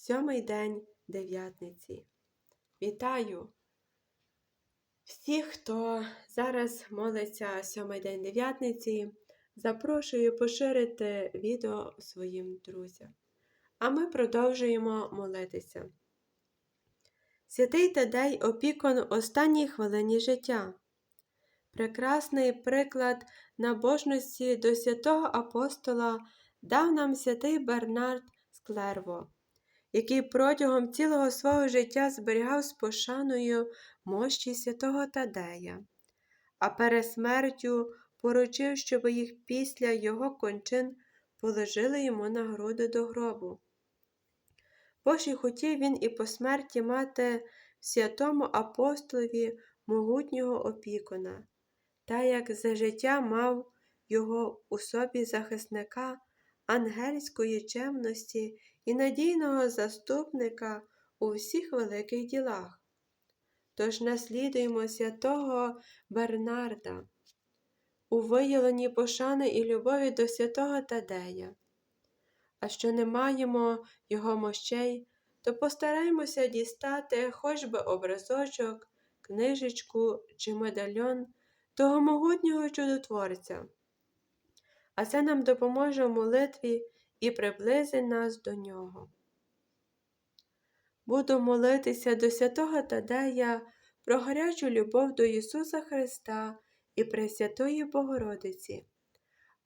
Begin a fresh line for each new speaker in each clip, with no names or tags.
сьомий день дев'ятниці. Вітаю всіх, хто зараз молиться сьомий день дев'ятниці. Запрошую поширити відео своїм друзям. А ми продовжуємо молитися. Святий Тадей опікон останній хвилині життя. Прекрасний приклад набожності до святого апостола дав нам святий Бернард Склерво, який протягом цілого свого життя зберігав з пошаною мощі святого Тадея, а перед смертю поручив, щоб їх після його кончин положили йому на груди до гробу. Бож хотів він і по смерті мати святому апостолові могутнього опікуна, та як за життя мав його у собі захисника ангельської чемності і надійного заступника у всіх великих ділах. Тож наслідуємо святого Бернарда у виявленні пошани і любові до святого Тадея. А що не маємо його мощей, то постараємося дістати хоч би образочок, книжечку чи медальйон того могутнього чудотворця. А це нам допоможе в молитві і приблизить нас до нього. Буду молитися до святого Тадея про гарячу любов до Ісуса Христа і Пресвятої Богородиці,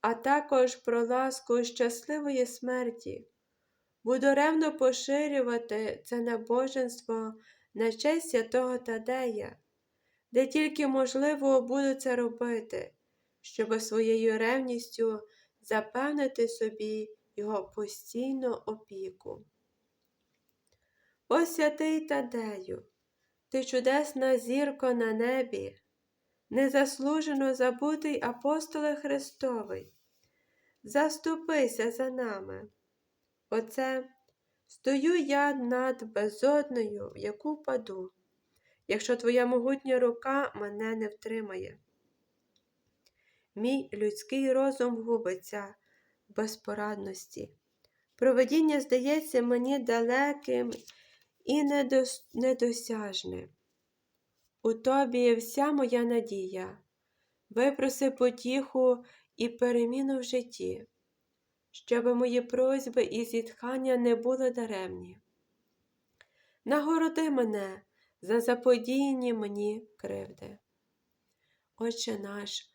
а також про ласку щасливої смерті. Буду ревно поширювати це набоженство на честь святого Тадея, де тільки можливо буду це робити, щоб своєю ревністю запевнити собі його постійну опіку. О святий Тадею, ти чудесна зірко на небі, незаслужено забутий апостоле Христовий, заступися за нами. Оце стою я над безодною, в яку паду, якщо твоя могутня рука мене не втримає. Мій людський розум губиться в безпорадності. Проведіння здається мені далеким і недосяжним. У тобі вся моя надія, випроси потіху і переміну в житті, щоб мої просьби і зітхання не були даремні. Нагороди мене за заподіяні мені кривди. Отче наш,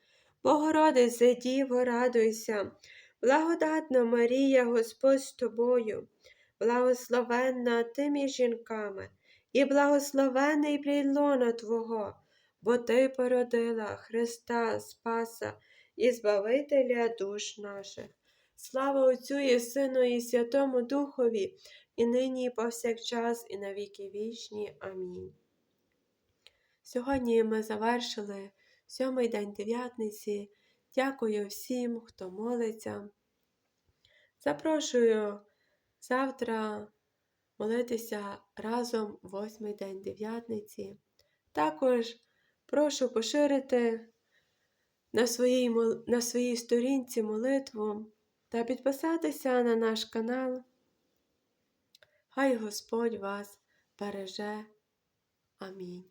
Богородице, Діво, радуйся, благодатна Марія, Господь з тобою, благословенна ти між жінками, і благословений плід лона Твого, бо Ти породила Христа Спаса і Збавителя душ наших. Слава Отцю і Сину, і Святому Духові, і нині, і повсякчас, і на віки вічні. Амінь. Сьогодні ми завершили сьомий день дев'ятниці. Дякую всім, хто молиться. Запрошую завтра молитися разом восьмий день дев'ятниці. Також прошу поширити на своїй, на своїй сторінці молитву та підписатися на наш канал. Хай Господь вас береже. Амінь.